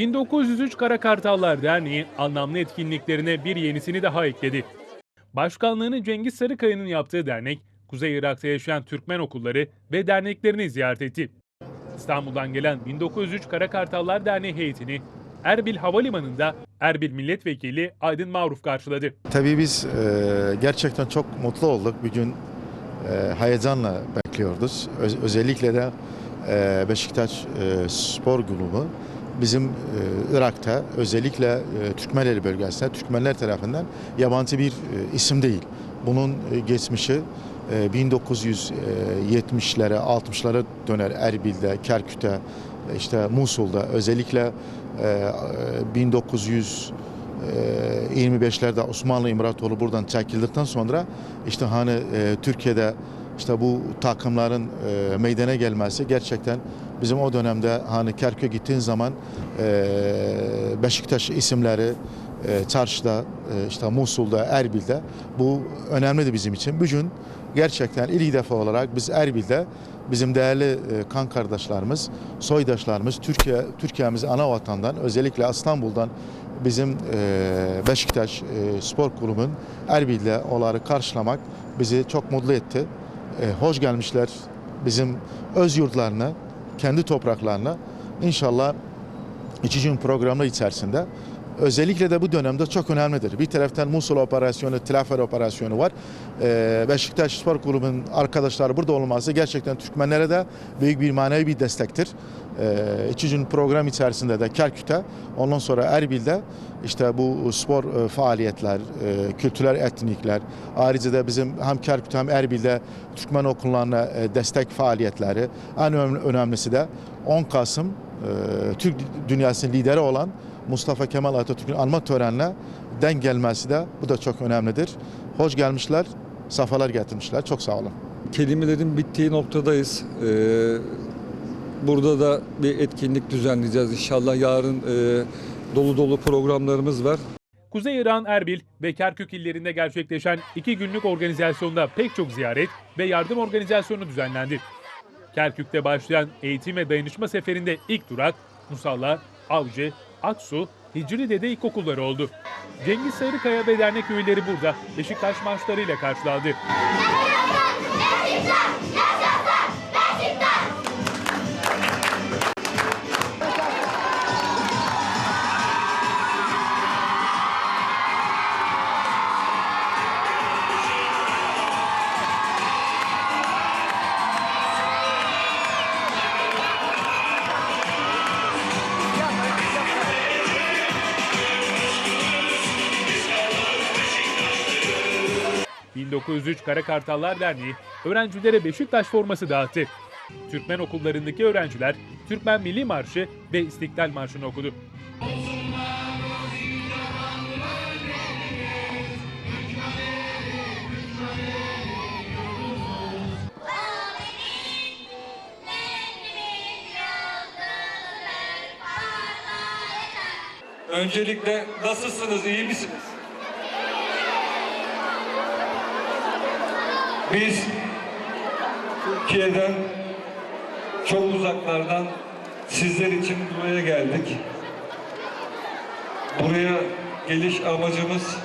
1903 Kara Kartallar Derneği anlamlı etkinliklerine bir yenisini daha ekledi. Başkanlığını Cengiz Sarıkaya'nın yaptığı dernek, Kuzey Irak'ta yaşayan Türkmen okulları ve derneklerini ziyaret etti. İstanbul'dan gelen 1903 Kara Kartallar Derneği heyetini Erbil Havalimanı'nda Erbil Milletvekili Aydın Maruf karşıladı. Tabii biz e, gerçekten çok mutlu olduk. Bir gün e, heyecanla bekliyoruz. Öz- özellikle de e, Beşiktaş e, Spor Grubu bizim e, Irak'ta özellikle e, Türkmenleri bölgesinde Türkmenler tarafından yabancı bir e, isim değil. Bunun e, geçmişi e, 1970'lere 60'lara döner Erbil'de, Kerkük'te, işte Musul'da özellikle e, 1900 e, 25'lerde Osmanlı İmparatorluğu buradan çekildikten sonra işte hani e, Türkiye'de işte bu takımların e, meydana gelmesi gerçekten bizim o dönemde hani Kerkük'e gittiğin zaman e, Beşiktaş isimleri e, çarşıda e, işte Musul'da Erbil'de bu önemliydi bizim için. Bugün gerçekten ilk defa olarak biz Erbil'de bizim değerli e, kan kardeşlerimiz, soydaşlarımız Türkiye Türkiye'miz ana vatandan özellikle İstanbul'dan bizim e, Beşiktaş e, Spor Kulübü'nün Erbil'de onları karşılamak bizi çok mutlu etti. E, hoş gelmişler bizim öz yurtlarına, kendi topraklarına. İnşallah gün programı içerisinde özellikle de bu dönemde çok önemlidir. Bir taraftan Musul operasyonu, Tilafer operasyonu var. Ee, Beşiktaş Spor Kulübü'nün arkadaşları burada olması gerçekten Türkmenlere de büyük bir manevi bir destektir. Ee, gün program içerisinde de Kerkük'te, ondan sonra Erbil'de işte bu spor e, faaliyetler, e, kültürel etkinlikler, ayrıca da bizim hem Kerkük'te hem Erbil'de Türkmen okullarına e, destek faaliyetleri, en önemli- önemlisi de 10 Kasım Türk dünyasının lideri olan Mustafa Kemal Atatürk'ün anma törenine denk gelmesi de bu da çok önemlidir. Hoş gelmişler, safalar getirmişler. Çok sağ olun. kelimelerin bittiği noktadayız. Ee, burada da bir etkinlik düzenleyeceğiz inşallah. Yarın e, dolu dolu programlarımız var. Kuzey İran, Erbil ve Kerkük illerinde gerçekleşen iki günlük organizasyonda pek çok ziyaret ve yardım organizasyonu düzenlendi. Kerkük'te başlayan eğitim ve dayanışma seferinde ilk durak Musalla, Avcı, Aksu, Hicri Dede İlkokulları oldu. Cengiz Sarıkaya ve dernek üyeleri burada Beşiktaş maçlarıyla karşılandı. ...1903 Kara Kartallar Derneği öğrencilere Beşiktaş forması dağıttı. Türkmen okullarındaki öğrenciler Türkmen Milli Marşı ve İstiklal Marşı'nı okudu. Öncelikle nasılsınız, iyi misiniz? Biz Türkiye'den çok uzaklardan sizler için buraya geldik. Buraya geliş amacımız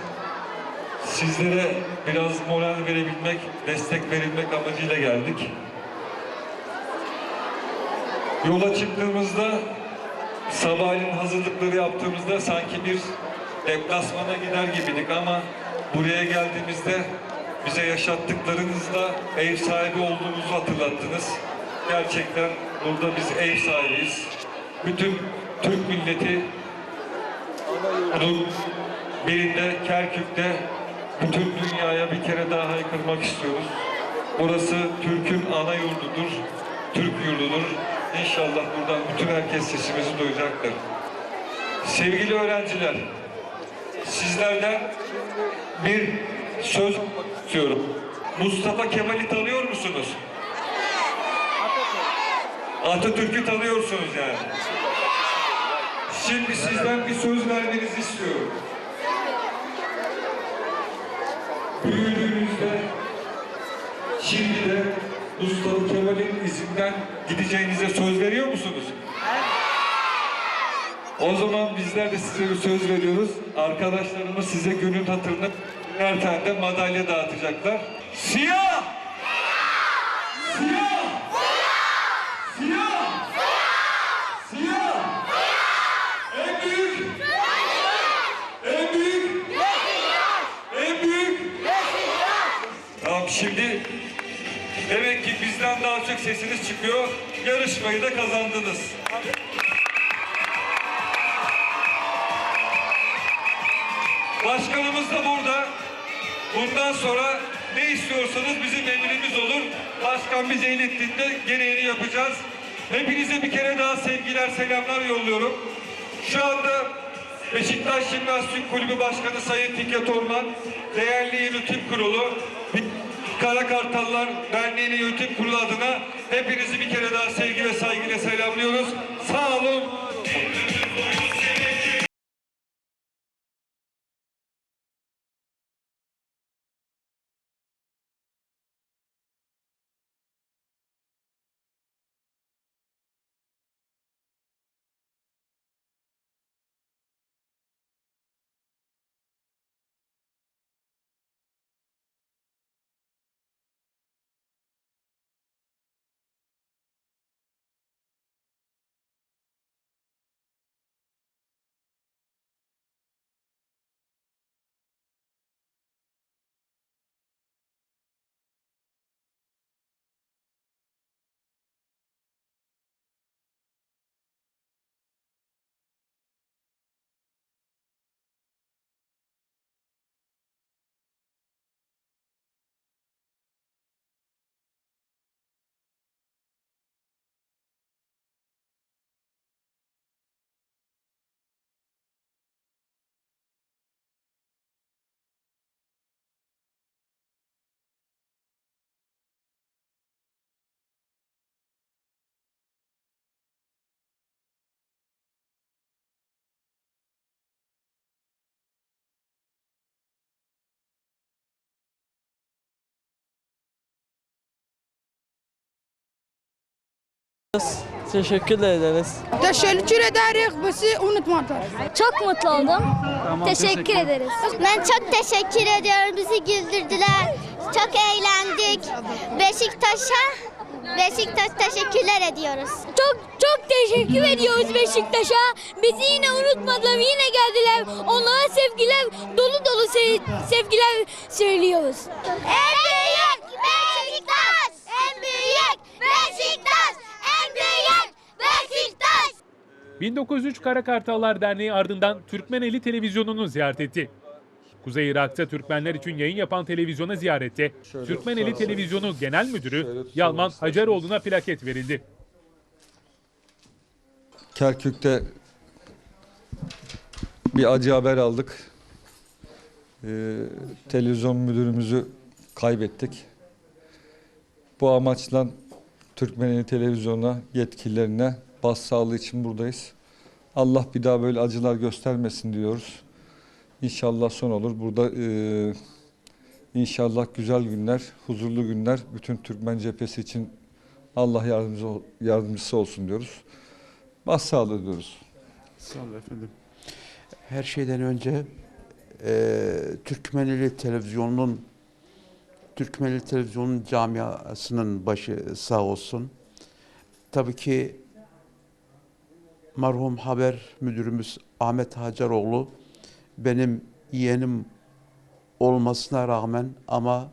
sizlere biraz moral verebilmek, destek verilmek amacıyla geldik. Yola çıktığımızda sabahleyin hazırlıkları yaptığımızda sanki bir deplasmana gider gibiydik ama buraya geldiğimizde bize yaşattıklarınızla ev sahibi olduğumuzu hatırlattınız. Gerçekten burada biz ev sahibiyiz. Bütün Türk milleti bunun birinde Kerkük'te bütün dünyaya bir kere daha haykırmak istiyoruz. Burası Türk'ün ana yurdudur, Türk yurdudur. İnşallah buradan bütün herkes sesimizi duyacaktır. Sevgili öğrenciler, sizlerden bir söz istiyorum. Mustafa Kemal'i tanıyor musunuz? Atatürk'ü tanıyorsunuz yani. Şimdi sizden bir söz vermenizi istiyorum. Büyüdüğünüzde şimdi de Mustafa Kemal'in izinden gideceğinize söz veriyor musunuz? O zaman bizler de size bir söz veriyoruz. Arkadaşlarımız size günün hatırını her tane de madalya dağıtacaklar. Siyah! Siyah! Siyah! Siyah! En büyük! En büyük! En büyük! Tamam şimdi demek ki bizden daha çok sesiniz çıkıyor. Yarışmayı da kazandınız. Başkanımız da burada. Bundan sonra ne istiyorsanız bizim emrimiz olur. Başkan bize ilettiğinde gereğini yapacağız. Hepinize bir kere daha sevgiler, selamlar yolluyorum. Şu anda Beşiktaş Jimnastik Kulübü Başkanı Sayın Fikret Orman, değerli yönetim kurulu, Kara Kartallar Derneği'nin yönetim kurulu adına hepinizi bir kere daha sevgi ve saygıyla selamlıyoruz. Sağ olun. Teşekkür ederiz. Teşekkür ederiz bizi unutmadılar. Çok mutlu oldum. teşekkür ederiz. Ben çok teşekkür ediyorum. Bizi güldürdüler. Çok eğlendik. Beşiktaş'a Beşiktaş teşekkürler ediyoruz. Çok çok teşekkür ediyoruz Beşiktaş'a. Bizi yine unutmadılar, yine geldiler. Onlara sevgiler, dolu dolu se- sevgiler söylüyoruz. En büyük Beşiktaş! En büyük Beşiktaş! En büyük Beşiktaş! 1903 Kara Kartallar Derneği ardından Türkmeneli televizyonunu ziyaret etti. Kuzey Irak'ta Türkmenler için yayın yapan televizyona ziyarette Türkmeneli Televizyonu Genel Müdürü Yalman. Haceroğlu'na plaket verildi. Kerkük'te bir acı haber aldık. Ee, televizyon müdürümüzü kaybettik. Bu amaçla Türkmeneli Televizyonu'na, yetkililerine bas sağlığı için buradayız. Allah bir daha böyle acılar göstermesin diyoruz. İnşallah son olur. Burada e, inşallah güzel günler, huzurlu günler bütün Türkmen cephesi için Allah yardımcı, yardımcısı olsun diyoruz. Başsağlığı diyoruz. Sağ olun efendim. Her şeyden önce eee Türkmeneli Televizyonu'nun Türkmeneli Televizyonu'nun camiasının başı sağ olsun. Tabii ki marhum haber müdürümüz Ahmet Hacaroğlu benim yeğenim olmasına rağmen ama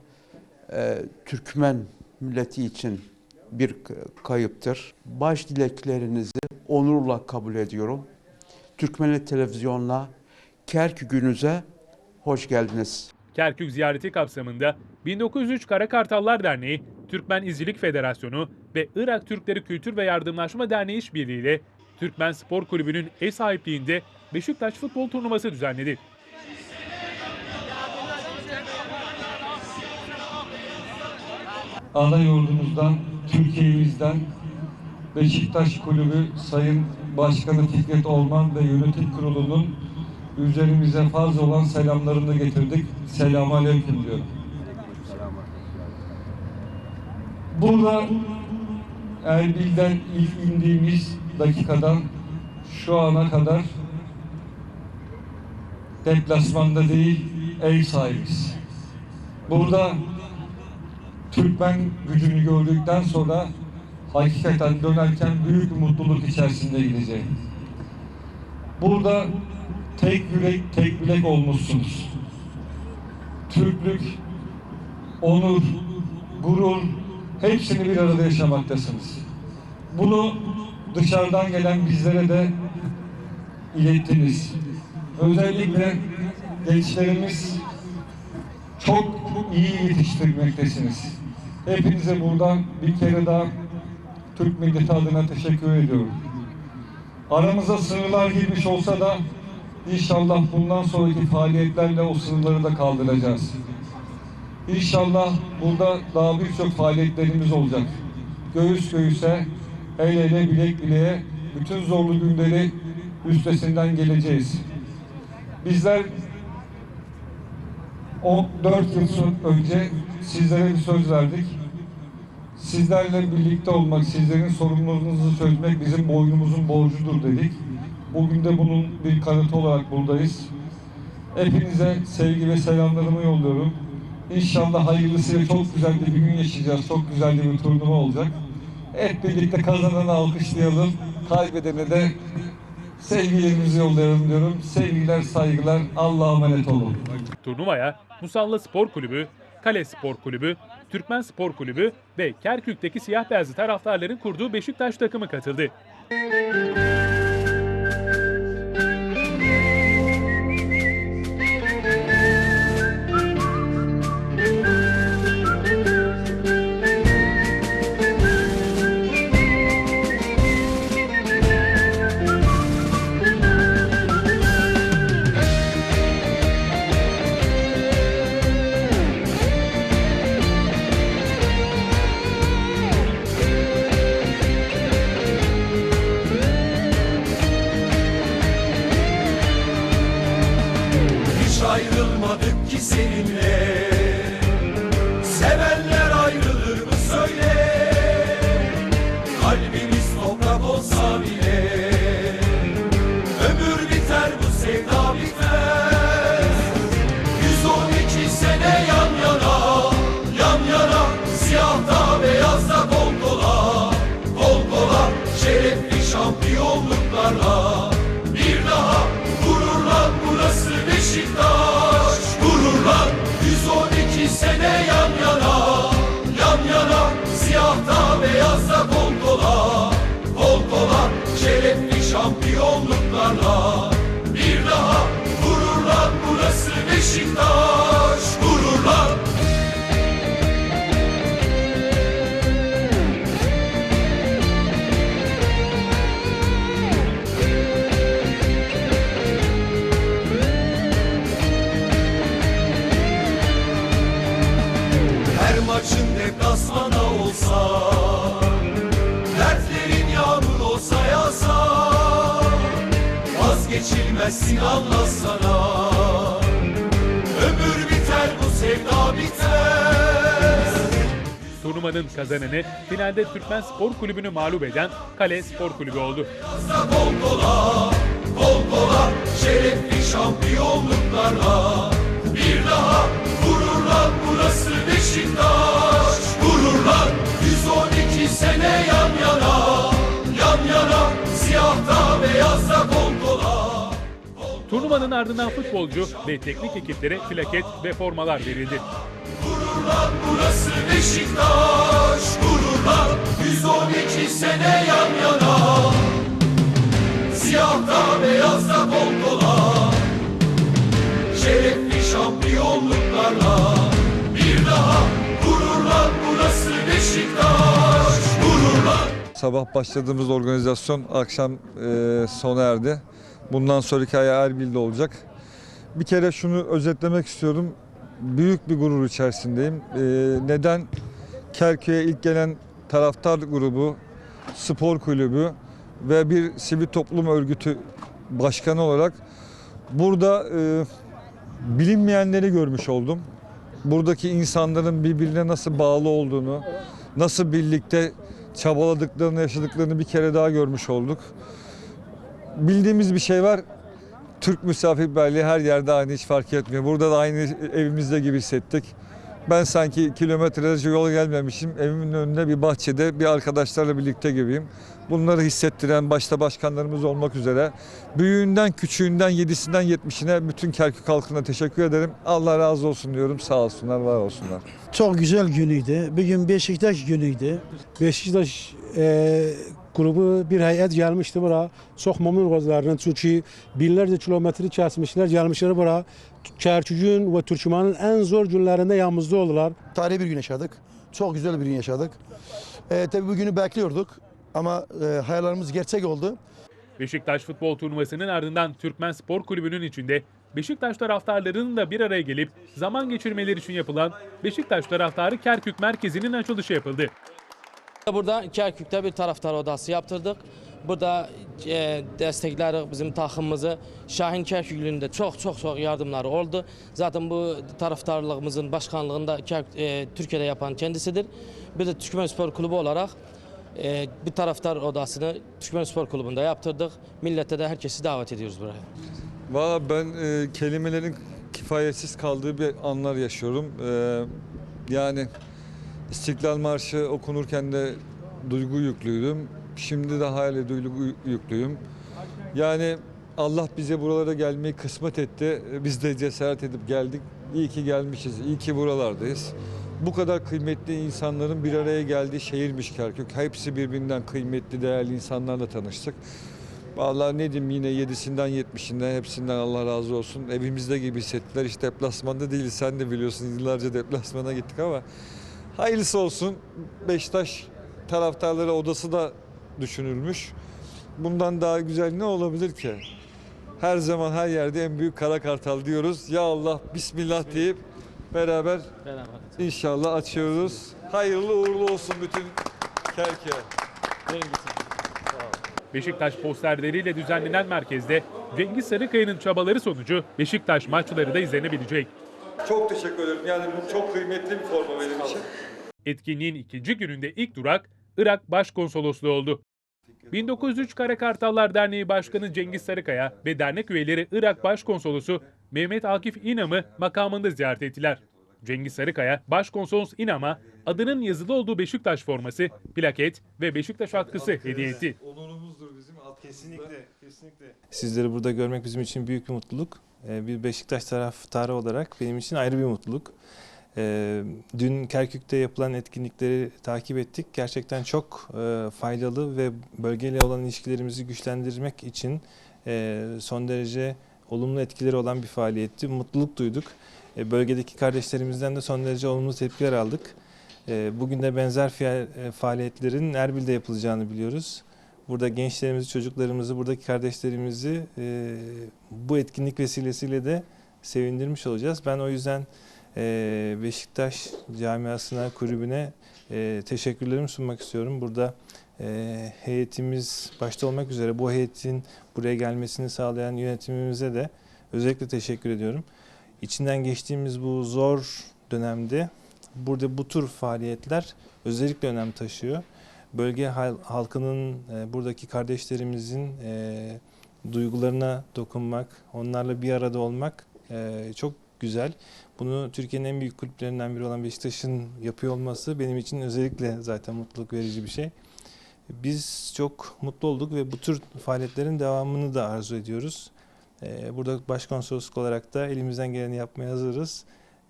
eee, Türkmen milleti için bir kayıptır. Baş dileklerinizi onurla kabul ediyorum. Türkmenli Televizyonu'na Kerkük'ünüze hoş geldiniz. Kerkük ziyareti kapsamında 1903 Kara Kartallar Derneği, Türkmen İzcilik Federasyonu ve Irak Türkleri Kültür ve Yardımlaşma Derneği işbirliğiyle Türkmen Spor Kulübü'nün ev sahipliğinde Beşiktaş futbol turnuvası düzenledi. ana yurdumuzdan, Türkiye'mizden Beşiktaş Kulübü Sayın Başkanı Fikret Olman ve Yönetim Kurulu'nun üzerimize farz olan selamlarını getirdik. Selamun Aleyküm diyorum. Burada Erbil'den ilk indiğimiz dakikadan şu ana kadar deplasmanda değil ev sahibiz. Burada Türkmen gücünü gördükten sonra hakikaten dönerken büyük bir mutluluk içerisinde gideceğim. Burada tek yürek, tek bilek olmuşsunuz. Türklük, onur, gurur hepsini bir arada yaşamaktasınız. Bunu dışarıdan gelen bizlere de ilettiniz. Özellikle gençlerimiz çok iyi yetiştirmektesiniz. Hepinize buradan bir kere daha Türk milleti adına teşekkür ediyorum. Aramıza sınırlar girmiş olsa da inşallah bundan sonraki faaliyetlerle o sınırları da kaldıracağız. İnşallah burada daha birçok faaliyetlerimiz olacak. Göğüs göğüse, el ele, bilek bileğe bütün zorlu günleri üstesinden geleceğiz. Bizler 14 yıl önce sizlere bir söz verdik. Sizlerle birlikte olmak, sizlerin sorunlarınızı çözmek bizim boynumuzun borcudur dedik. Bugün de bunun bir kanıtı olarak buradayız. Hepinize sevgi ve selamlarımı yolluyorum. İnşallah hayırlısıyla çok güzel bir gün yaşayacağız. Çok güzel bir turnuva olacak. Hep birlikte kazananı alkışlayalım. Kaybedene de sevgilerimizi yollayalım diyorum. Sevgiler, saygılar. Allah'a emanet olun. Turnuvaya Musalla Spor Kulübü, Kale Spor Kulübü, Türkmen Spor Kulübü ve Kerkük'teki siyah beyazlı taraftarların kurduğu Beşiktaş takımı katıldı. Hiç sene yan yana Yan yana Siyahta beyazda kol kola Kol kola Şerefli şampiyonluklarla. Bir daha gururlan burası Beşiktaş. Gururlan Vazgeçilmezsin anlasana Ömür biter bu sevda bitmez Turnuvanın kazananı finalde Türkmen Spor Kulübü'nü mağlup eden Kale Spor Kulübü oldu. Kol kola, kol kola Şerefli şampiyonluklarla. Bir daha gururlan burası Beşiktaş. Gururlan 112 sene yan yana. Yan yana Siyahta beyazda kol kola Turnuvanın ardından futbolcu ve teknik ekiplere plaket ve formalar verildi. Gururlan burası Beşiktaş. Gururlan 112 sene yan yana. Siyahta beyazda kol kola Şerefli şampiyonluklarla. Bir daha gururlan burası Beşiktaş. Gururlan Sabah başladığımız organizasyon akşam e, sona erdi. Bundan sonraki ay Erbil'de olacak. Bir kere şunu özetlemek istiyorum. Büyük bir gurur içerisindeyim. E, neden? Kerkük'e ilk gelen taraftar grubu, spor kulübü ve bir sivil toplum örgütü başkanı olarak burada e, bilinmeyenleri görmüş oldum. Buradaki insanların birbirine nasıl bağlı olduğunu, nasıl birlikte çabaladıklarını, yaşadıklarını bir kere daha görmüş olduk. Bildiğimiz bir şey var. Türk misafirperverliği her yerde aynı hiç fark etmiyor. Burada da aynı evimizde gibi hissettik. Ben sanki kilometrelerce yol gelmemişim. Evimin önünde bir bahçede bir arkadaşlarla birlikte gibiyim. Bunları hissettiren başta başkanlarımız olmak üzere büyüğünden, küçüğünden, yedisinden yetmişine bütün Kerkük halkına teşekkür ederim. Allah razı olsun diyorum. Sağ olsunlar, var olsunlar. Çok güzel günüydü. Bugün Beşiktaş günüydü. Beşiktaş e, grubu bir heyet gelmişti buraya. Çok memnun oldular. Çünkü binlerce kilometre kesmişler. Gelmişler buraya. Kerkük'ün ve Türkmen'in en zor günlerinde yalnızda oldular. Tarihi bir gün yaşadık. Çok güzel bir gün yaşadık. Ee, tabii bu günü bekliyorduk ama e, hayallerimiz gerçek oldu. Beşiktaş futbol turnuvasının ardından Türkmen Spor Kulübü'nün içinde Beşiktaş taraftarlarının da bir araya gelip zaman geçirmeleri için yapılan Beşiktaş Taraftarı Kerkük Merkezi'nin açılışı yapıldı. Burada Kerkük'te bir taraftar odası yaptırdık. Burada e, destekleri bizim takımımızı Şahin Kerküklü'nde çok çok çok yardımları oldu. Zaten bu taraftarlığımızın başkanlığında Kerk, e, Türkiye'de yapan kendisidir. Bir de Türkmen Spor Kulübü olarak e, bir taraftar odasını Türkmen Spor Kulübü'nde yaptırdık. Millete de herkesi davet ediyoruz buraya. Valla ben e, kelimelerin kifayetsiz kaldığı bir anlar yaşıyorum. E, yani İstiklal Marşı okunurken de duygu yüklüydüm. Şimdi de hala duygu yüklüyüm. Yani Allah bize buralara gelmeyi kısmet etti. Biz de cesaret edip geldik. İyi ki gelmişiz, iyi ki buralardayız. Bu kadar kıymetli insanların bir araya geldiği şehirmiş Kerkük. Hepsi birbirinden kıymetli, değerli insanlarla tanıştık. Vallahi ne diyeyim yine yedisinden yetmişinden hepsinden Allah razı olsun. Evimizde gibi hissettiler. Hiç deplasmanda değiliz. Sen de biliyorsun yıllarca deplasmana gittik ama hayırlısı olsun. Beşiktaş taraftarları odası da düşünülmüş. Bundan daha güzel ne olabilir ki? Her zaman her yerde en büyük kara kartal diyoruz. Ya Allah bismillah deyip beraber inşallah açıyoruz. Hayırlı uğurlu olsun bütün Kerkük'e. Beşiktaş posterleriyle düzenlenen merkezde Cengiz Sarıkaya'nın çabaları sonucu Beşiktaş maçları da izlenebilecek. Çok teşekkür ederim. Yani bu çok kıymetli bir forma benim için. Etkinliğin ikinci gününde ilk durak Irak Başkonsolosluğu oldu. 1903 Kara Kartallar Derneği Başkanı Cengiz Sarıkaya ve dernek üyeleri Irak Başkonsolosu Mehmet Akif İnam'ı makamında ziyaret ettiler. Cengiz Sarıkaya, Başkonsolos İnam'a adının yazılı olduğu Beşiktaş forması, plaket ve Beşiktaş atkısı hediye etti. Onurumuzdur bizim. Kesinlikle, kesinlikle. Sizleri burada görmek bizim için büyük bir mutluluk. Ee, Bir Beşiktaş taraftarı olarak benim için ayrı bir mutluluk. Ee, Dün Kerkük'te yapılan etkinlikleri takip ettik. Gerçekten çok e, faydalı ve bölgeyle olan ilişkilerimizi güçlendirmek için e, son derece olumlu etkileri olan bir faaliyetti. Mutluluk duyduk. E, Bölgedeki kardeşlerimizden de son derece olumlu tepkiler aldık. E, Bugün de benzer e, faaliyetlerin Erbil'de yapılacağını biliyoruz. Burada gençlerimizi, çocuklarımızı, buradaki kardeşlerimizi bu etkinlik vesilesiyle de sevindirmiş olacağız. Ben o yüzden Beşiktaş camiasına, kulübüne teşekkürlerimi sunmak istiyorum. Burada heyetimiz başta olmak üzere bu heyetin buraya gelmesini sağlayan yönetimimize de özellikle teşekkür ediyorum. İçinden geçtiğimiz bu zor dönemde burada bu tür faaliyetler özellikle önem taşıyor bölge hal- halkının, e, buradaki kardeşlerimizin e, duygularına dokunmak, onlarla bir arada olmak e, çok güzel. Bunu Türkiye'nin en büyük kulüplerinden biri olan Beşiktaş'ın yapıyor olması benim için özellikle zaten mutluluk verici bir şey. Biz çok mutlu olduk ve bu tür faaliyetlerin devamını da arzu ediyoruz. E, burada başkonsolosluk olarak da elimizden geleni yapmaya hazırız.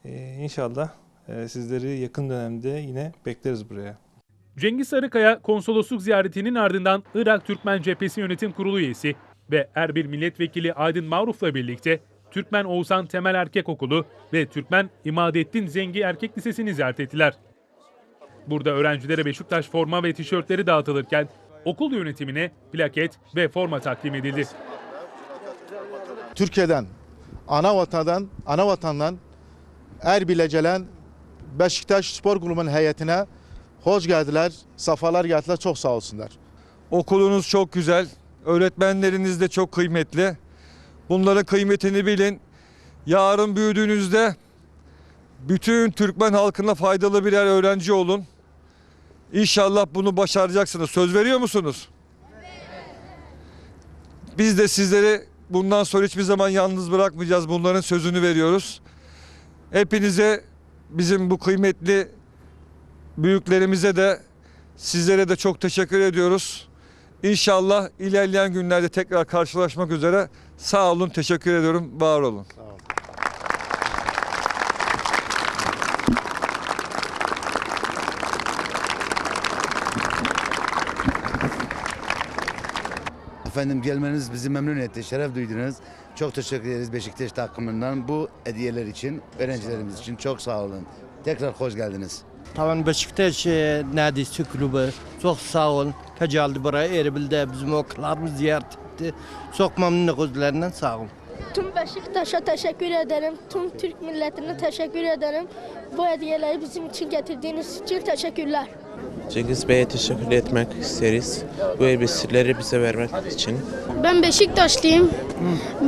E, İnşallah e, sizleri yakın dönemde yine bekleriz buraya. Cengiz Sarıkaya konsolosluk ziyaretinin ardından Irak Türkmen Cephesi Yönetim Kurulu üyesi ve Erbil Milletvekili Aydın Maruf'la birlikte Türkmen Oğuzhan Temel Erkek Okulu ve Türkmen İmadettin Zengi Erkek Lisesi'ni ziyaret ettiler. Burada öğrencilere Beşiktaş forma ve tişörtleri dağıtılırken okul yönetimine plaket ve forma takdim edildi. Türkiye'den, ana vatandan, ana vatandan Erbil'e gelen Beşiktaş Spor Kulübü'nün heyetine hoş geldiler, safalar geldiler. Çok sağ olsunlar. Okulunuz çok güzel. Öğretmenleriniz de çok kıymetli. Bunların kıymetini bilin. Yarın büyüdüğünüzde bütün Türkmen halkına faydalı birer öğrenci olun. İnşallah bunu başaracaksınız. Söz veriyor musunuz? Biz de sizleri bundan sonra hiçbir zaman yalnız bırakmayacağız. Bunların sözünü veriyoruz. Hepinize bizim bu kıymetli büyüklerimize de sizlere de çok teşekkür ediyoruz. İnşallah ilerleyen günlerde tekrar karşılaşmak üzere. Sağ olun, teşekkür ediyorum. Var olun. Efendim gelmeniz bizi memnun etti, şeref duydunuz. Çok teşekkür ederiz Beşiktaş takımından bu hediyeler için, öğrencilerimiz için çok sağ olun. Tekrar hoş geldiniz. Taban Beşiktaş e, Nadisi Kulübü çok sağ olun. Tecaldi buraya Erbil'de bizim okullarımız ziyaret etti. Çok memnun gözlerinden sağ olun. Tüm Beşiktaş'a teşekkür ederim. Tüm Türk milletine teşekkür ederim. Bu hediyeleri bizim için getirdiğiniz için teşekkürler. Cengiz Bey'e teşekkür etmek isteriz. Bu elbiseleri bize vermek için. Ben Beşiktaşlıyım.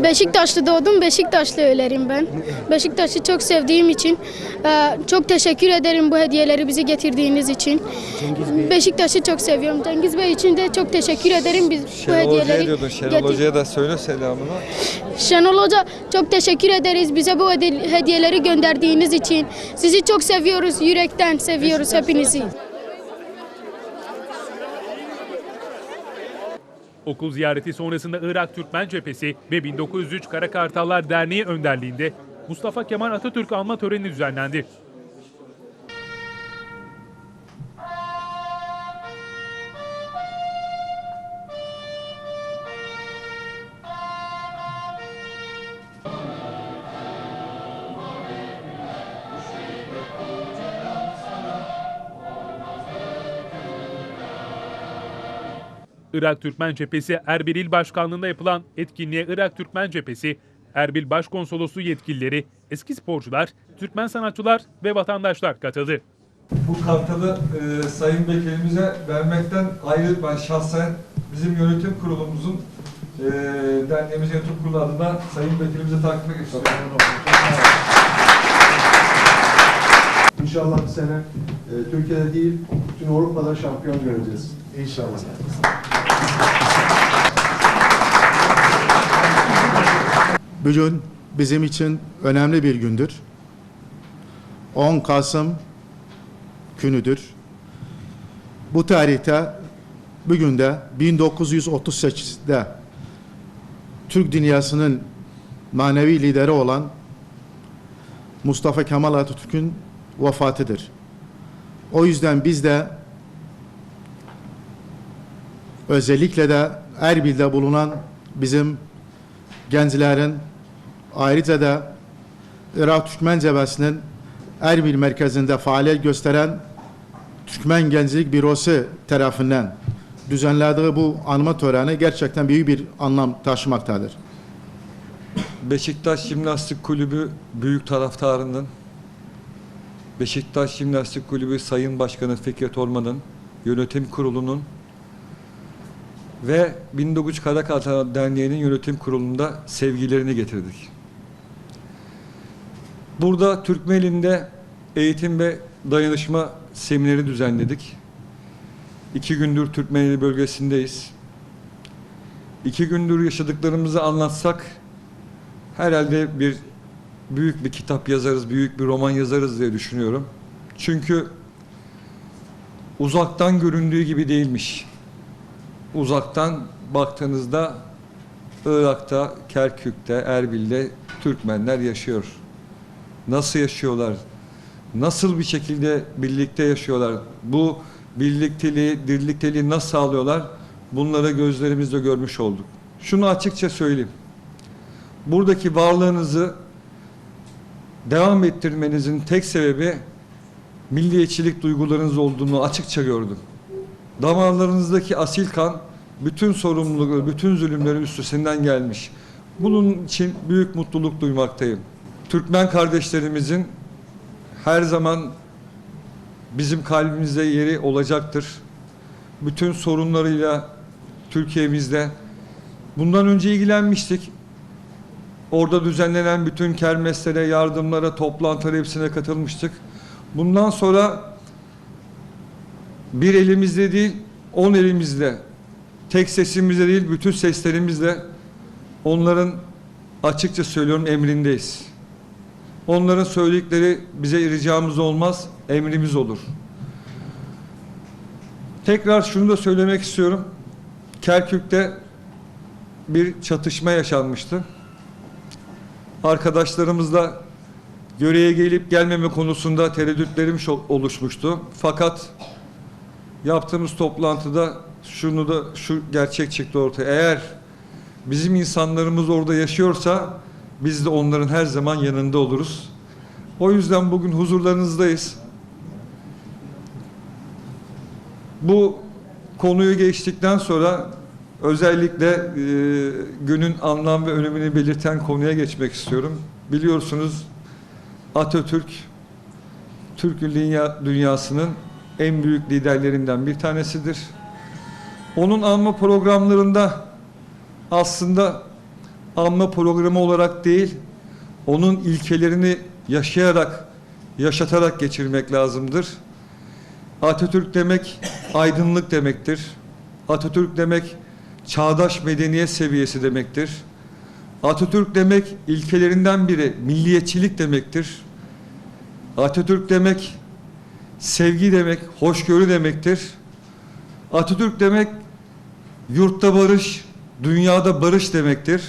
Beşiktaşlı doğdum, Beşiktaşlı ölerim ben. Beşiktaş'ı çok sevdiğim için e, çok teşekkür ederim bu hediyeleri bize getirdiğiniz için. Beşiktaş'ı çok seviyorum. Cengiz Bey için de çok teşekkür ederim biz bu Şenol Hoca'ya hediyeleri. diyordun. Şenol Hoca'ya da söyle selamını. Şenol Hoca çok teşekkür ederiz bize bu hedi- hediyeleri gönderdiğiniz için. Sizi çok seviyoruz, yürekten seviyoruz hepinizi. Okul ziyareti sonrasında Irak Türkmen Cephesi ve 1903 Kara Kartallar Derneği önderliğinde Mustafa Kemal Atatürk anma töreni düzenlendi. Irak Türkmen Cephesi Erbil İl Başkanlığı'nda yapılan etkinliğe Irak Türkmen Cephesi, Erbil Başkonsolosu yetkilileri, eski sporcular, Türkmen sanatçılar ve vatandaşlar katıldı. Bu kartalı e, Sayın Vekilimize vermekten ayrı ben şahsen bizim yönetim kurulumuzun e, derneğimiz yönetim kurulu adına Sayın Vekilimize takdim etmek istiyorum. İnşallah bu sene e, Türkiye'de değil, bütün Avrupa'da şampiyon göreceğiz. İnşallah. Bugün bizim için önemli bir gündür. 10 Kasım günüdür. Bu tarihte bugün de 1938'de Türk dünyasının manevi lideri olan Mustafa Kemal Atatürk'ün vefatıdır. O yüzden biz de özellikle de Erbil'de bulunan bizim gençlerin ayrıca da Irak Türkmen Cebesi'nin Erbil merkezinde faaliyet gösteren Türkmen Gençlik Bürosu tarafından düzenlediği bu anma töreni gerçekten büyük bir anlam taşımaktadır. Beşiktaş Jimnastik Kulübü büyük taraftarının Beşiktaş Jimnastik Kulübü Sayın Başkanı Fikret Orman'ın yönetim kurulunun ve 1900 Karakartal Derneği'nin yönetim kurulunda sevgilerini getirdik. Burada Türkmenli'nde eğitim ve dayanışma semineri düzenledik. İki gündür Türkmenli bölgesindeyiz. İki gündür yaşadıklarımızı anlatsak herhalde bir büyük bir kitap yazarız, büyük bir roman yazarız diye düşünüyorum. Çünkü uzaktan göründüğü gibi değilmiş. Uzaktan baktığınızda Irak'ta, Kerkük'te, Erbil'de Türkmenler yaşıyor. Nasıl yaşıyorlar? Nasıl bir şekilde birlikte yaşıyorlar? Bu birlikteliği, dirlikteliği nasıl sağlıyorlar? Bunları gözlerimizle görmüş olduk. Şunu açıkça söyleyeyim. Buradaki varlığınızı devam ettirmenizin tek sebebi milliyetçilik duygularınız olduğunu açıkça gördüm. Damarlarınızdaki asil kan bütün sorumlulukları, bütün zulümlerin üstesinden gelmiş. Bunun için büyük mutluluk duymaktayım. Türkmen kardeşlerimizin her zaman bizim kalbimizde yeri olacaktır. Bütün sorunlarıyla Türkiye'mizde bundan önce ilgilenmiştik. Orada düzenlenen bütün kermeslere, yardımlara, toplantılara hepsine katılmıştık. Bundan sonra bir elimizde değil, on elimizle, tek sesimizle değil, bütün seslerimizle onların açıkça söylüyorum emrindeyiz. Onların söyledikleri bize ricamız olmaz, emrimiz olur. Tekrar şunu da söylemek istiyorum. Kerkük'te bir çatışma yaşanmıştı. Arkadaşlarımızla göreye gelip gelmeme konusunda tereddütlerim oluşmuştu. Fakat yaptığımız toplantıda şunu da şu gerçek çıktı ortaya. Eğer bizim insanlarımız orada yaşıyorsa biz de onların her zaman yanında oluruz. O yüzden bugün huzurlarınızdayız. Bu konuyu geçtikten sonra özellikle e, günün anlam ve önemini belirten konuya geçmek istiyorum. Biliyorsunuz Atatürk Türk dünya, dünyasının en büyük liderlerinden bir tanesidir. Onun anma programlarında aslında anma programı olarak değil, onun ilkelerini yaşayarak, yaşatarak geçirmek lazımdır. Atatürk demek aydınlık demektir. Atatürk demek çağdaş medeniyet seviyesi demektir. Atatürk demek ilkelerinden biri milliyetçilik demektir. Atatürk demek sevgi demek, hoşgörü demektir. Atatürk demek yurtta barış, dünyada barış demektir.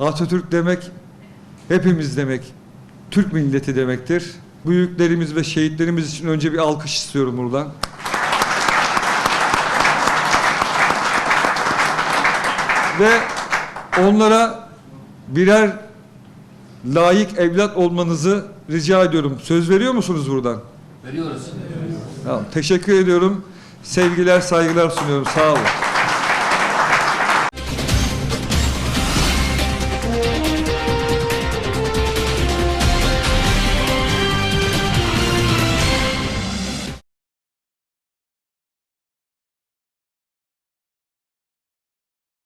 Atatürk demek hepimiz demek, Türk milleti demektir. Büyüklerimiz ve şehitlerimiz için önce bir alkış istiyorum buradan. Ve onlara birer layık evlat olmanızı rica ediyorum. Söz veriyor musunuz buradan? Veriyoruz. Tamam, teşekkür ediyorum. Sevgiler, saygılar sunuyorum. Sağ olun.